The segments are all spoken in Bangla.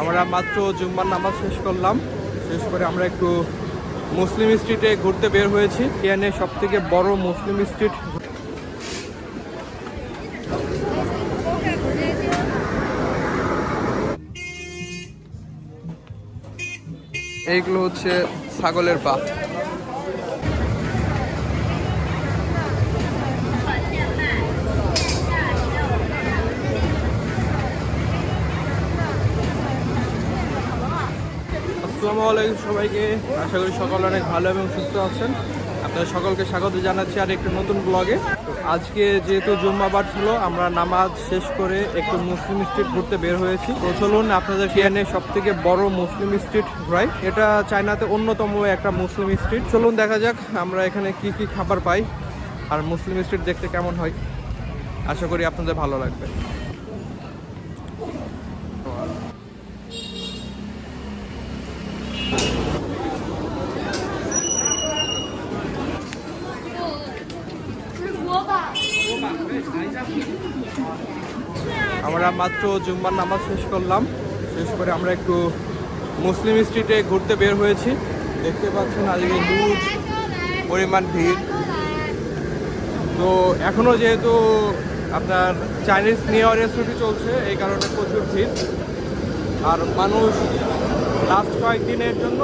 আমরা মাত্র জুম্মার নামাজ শেষ করলাম। শেষ করে আমরা একটু মুসলিম স্ট্রিটে ঘুরতে বের হয়েছি। এখানে সব থেকে বড় মুসলিম স্ট্রিট। এইগুলো হচ্ছে ছাগলের পা আসসালামু আলাইকুম সবাইকে। আশা করি সকল অনেক ভালো এবং সুস্থ আছেন। আপনাদের সকলকে স্বাগত জানাচ্ছি আর একটু নতুন ব্লগে আজকে যেহেতু জুম্মাবার ছিল, আমরা নামাজ শেষ করে একটু মুসলিম স্ট্রিট ঘুরতে বের হয়েছি। তো চলুন আপনাদের এখানে সব থেকে বড় মুসলিম স্ট্রিট রাইট এটা চায়নাতে অন্যতম একটা মুসলিম স্ট্রিট চলুন দেখা যাক আমরা এখানে কি কি খাবার পাই আর মুসলিম স্ট্রিট দেখতে কেমন হয়। আশা করি আপনাদের ভালো লাগবে। আমরা মাত্র জুম্মার নামাজ শেষ করলাম। শেষ করে আমরা একটু মুসলিম স্ট্রিটে ঘুরতে বের হয়েছি। দেখতে পাচ্ছেন আজকে হিউজ পরিমাণ ভিড়। তো এখনও যেহেতু আপনার চাইনিজ নিউ ইয়ারের ছুটি চলছে, এই কারণে প্রচুর ভিড়। আর মানুষ লাস্ট কয়েকদিনের জন্য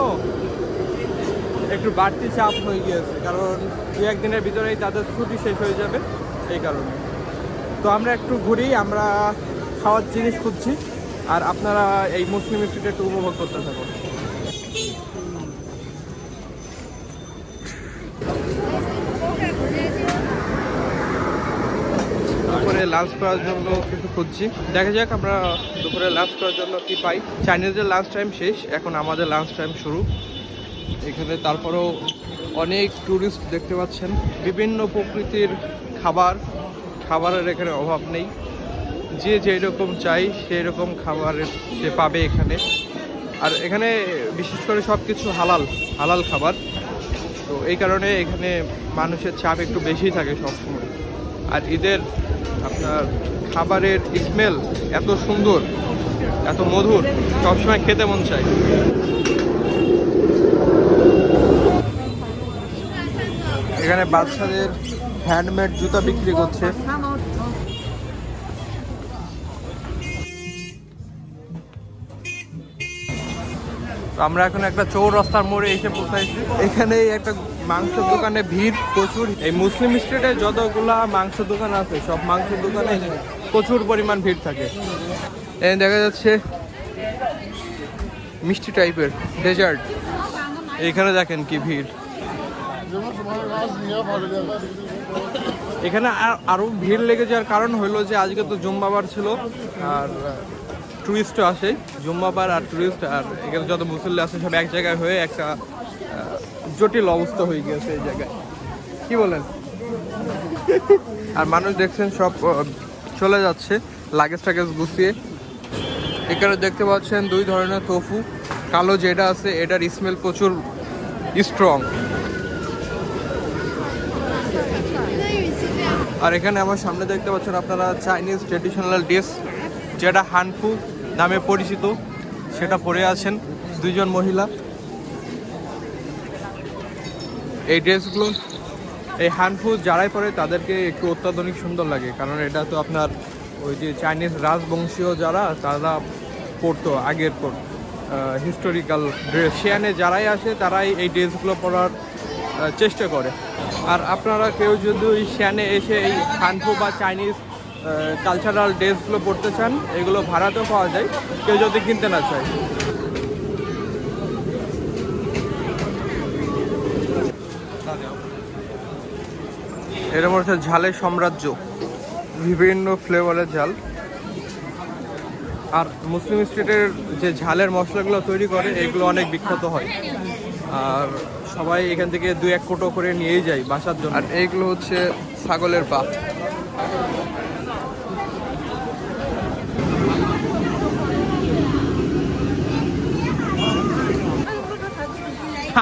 একটু বাড়তি চাপ হয়ে গিয়েছে, কারণ দু একদিনের ভিতরেই তাদের ছুটি শেষ হয়ে যাবে, এই কারণে। তো আমরা একটু ঘুরি, আমরা খাওয়ার জিনিস খুঁজছি, আর আপনারা এই মুসলিম স্ট্রিটে একটু উপভোগ করতে থাকুন। দুপুরে লাঞ্চ করার জন্য খুঁজছি। দেখা যাক আমরা দুপুরে লাঞ্চ করার জন্য কি পাই। লাঞ্চ টাইম শেষ, এখন আমাদের লাঞ্চ টাইম শুরু। এখানে তারপরেও অনেক ট্যুরিস্ট দেখতে পাচ্ছেন। বিভিন্ন প্রকৃতির খাবার খাবারের এখানে অভাব নেই। যে যেই রকম চাই সেই রকম খাবারের সে পাবে এখানে। আর এখানে বিশেষ করে সব কিছু হালাল হালাল খাবার। তো এই কারণে এখানে মানুষের চাপ একটু বেশি থাকে সবসময়। আর ঈদের আপনার খাবারের স্মেল এত সুন্দর, এত মধুর, সবসময় খেতে মন চায়। এখানে বাচ্চাদের হ্যান্ডমেড জুতা বিক্রি করছে। আমরা এখন একটা চৌরাস্তার মোড়ে এসে পৌঁছাইছি। এখানে একটা মাংসের দোকানে ভিড় প্রচুর। এই মুসলিম স্ট্রিটে যতগুলা মাংস দোকান আছে, সব মাংসের দোকানে প্রচুর পরিমাণ ভিড় থাকে। এখানে দেখা যাচ্ছে মিষ্টি টাইপের ডেজার্ট এখানে দেখেন কি ভিড়। এখানে আর- আরও ভিড় লেগে যাওয়ার কারণ হলো যে আজকে তো জুম্বাবার ছিল, আর টুরিস্টও আসে। জুম্বাবার আর টুরিস্ট আর এখানে যত মুসল্লি আছে সব এক জায়গায় হয়ে একটা জটিল অবস্থা হয়ে গিয়েছে এই জায়গায়। কি বলেন? আর মানুষ দেখছেন সব চলে যাচ্ছে লাগেজ টাগেজ গুছিয়ে। এখানে দেখতে পাচ্ছেন দুই ধরনের তোফু কালো যেটা আছে, এটার স্মেল প্রচুর স্ট্রং আর এখানে আমার সামনে দেখতে পাচ্ছেন আপনারা চাইনিজ ট্রেডিশনাল ড্রেস যেটা হানফু নামে পরিচিত, সেটা পরে আছেন দুইজন মহিলা। এই ড্রেসগুলো এই হানফু যারাই পরে, তাদেরকে একটু অত্যাধুনিক সুন্দর লাগে, কারণ এটা তো আপনার ওই যে চাইনিজ রাজবংশীয় যারা, তারা পরতো আগের পর হিস্টোরিক্যাল ড্রেস সেখানে যারাই আসে, তারাই এই ড্রেসগুলো পরার চেষ্টা করে। আর আপনারা কেউ যদি ওই শ্যানে এসে এই হানফু বা চাইনিজ কালচারাল ড্রেসগুলো পড়তে চান, এগুলো ভাড়াতেও পাওয়া যায়। কেউ যদি কিনতে না চায়। এরকম হচ্ছে ঝালের সাম্রাজ্য। বিভিন্ন ফ্লেভারের ঝাল। আর মুসলিম স্ট্রিটের যে ঝালের মশলাগুলো তৈরি করে, এগুলো অনেক বিখ্যাত হয়। আর সবাই এখান থেকে দু এক কোটো করে নিয়েই যায় বাসার জন্য। আর এইগুলো হচ্ছে ছাগলের পা।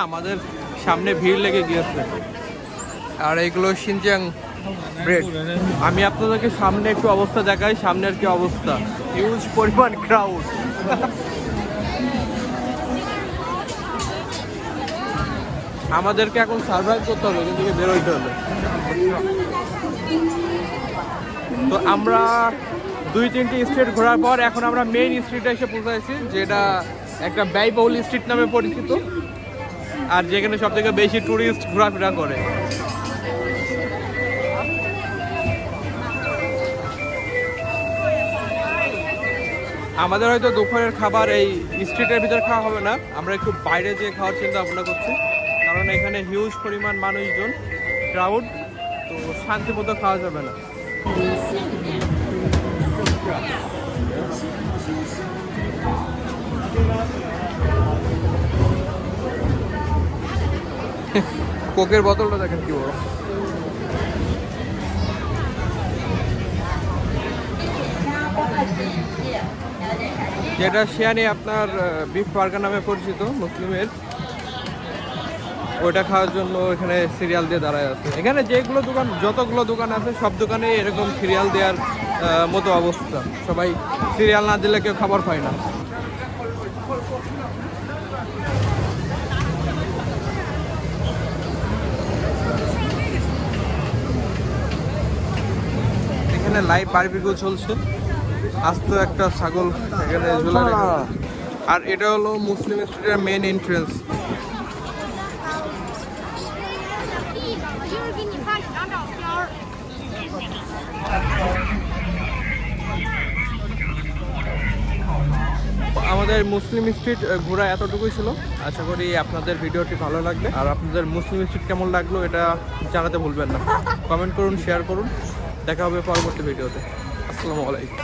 আমাদের সামনে ভিড় লেগে গিয়েছে। আর এইগুলো সিনজাং ব্রেড। আমি আপনাদেরকে সামনে একটু অবস্থা দেখাই সামনের কি অবস্থা? হিউজ পরিমাণ ক্রাউড আমাদেরকে এখন সার্ভাইভ করতে হবে, এখান থেকে বেরোইতে হবে। তো আমরা দুই তিনটি স্ট্রিট ঘোরার পর এখন আমরা মেইন স্ট্রিটে এসে পৌঁছাইছি, যেটা একটা ব্যয়বহুল স্ট্রিট নামে পরিচিত, আর যেখানে সব থেকে বেশি ট্যুরিস্ট ঘোরাফেরা করে। আমাদের হয়তো দুপুরের খাবার এই স্ট্রিটের ভিতরে খাওয়া হবে না, আমরা একটু বাইরে যেয়ে খাওয়ার চিন্তা ভাবনা করছি। কারণ এখানে হিউজ পরিমাণ মানুষজন ক্রাউড তো শান্তি মতো খাওয়া যাবে না। কোকের বোতলটা দেখেন কি বড়। যেটা শিয়ানি আপনার বিফ বার্গার নামে পরিচিত, মুসলিমের। ওইটা খাওয়ার জন্য এখানে সিরিয়াল দিয়ে দাঁড়ায় আছে। এখানে যেগুলো দোকান, যতগুলো দোকান আছে, সব দোকানে এরকম সিরিয়াল দেওয়ার মতো অবস্থা। সবাই সিরিয়াল না দিলে কেউ খাবার পায় না। এখানে লাইভ বারবিকিউ চলছে। আস্ত একটা ছাগল এখানে। আর এটা হলো মুসলিম স্ট্রিটের মেন এন্ট্রেন্স 一会儿给你发几张照片儿。 আমাদের মুসলিম স্ট্রিট আহ, ঘোরা এতটুকুই ছিল আশা করি আপনাদের ভিডিওটি ভালো লাগবে আর আপনাদের মুসলিম স্ট্রিট কেমন লাগলো এটা জানাতে ভুলবেন না কমেন্ট করুন শেয়ার করুন দেখা হবে পরবর্তী ভিডিওতে আসসালামু আলাইকুম